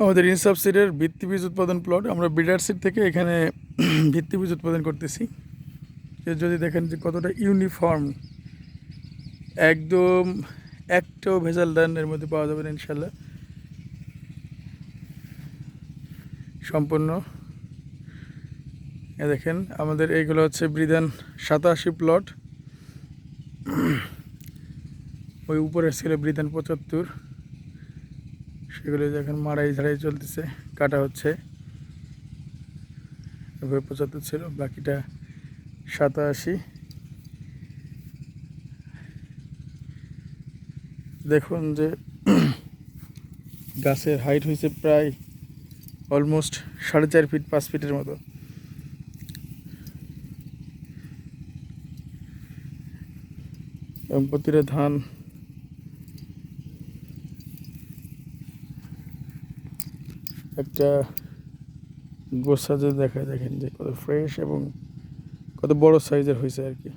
আমাদের ইনসাফ সিডের ভিত্তি বীজ উৎপাদন প্লট, আমরা বিডার সিড থেকে এখানে ভিত্তি বীজ উৎপাদন করতেছি। যে যদি দেখেন যে কতটা ইউনিফর্ম, একদম একটাও ভেজাল দান এর মধ্যে পাওয়া যাবে না ইনশাল্লাহ। সম্পূর্ণ। এ দেখেন, আমাদের এইগুলো হচ্ছে বৃধান সাতাশি প্লট। ওই উপরে ছিল বৃধান পঁচাত্তর। সেগুলো দেখেন মারাই ঝাড়াই চলতেছে, কাটা হচ্ছে। এভাবে পঁচাত্তর ছিল, বাকিটা সাতাশি। দেখুন যে গাছের হাইট হয়েছে প্রায় অলমোস্ট সাড়ে চার ফিট পাঁচ ফিটের মতো। এবং প্রতিটা ধান একটা গোসা দেখায় দেখা দেখেন যে কত ফ্রেশ এবং কত বড় সাইজের হয়েছে আর কি।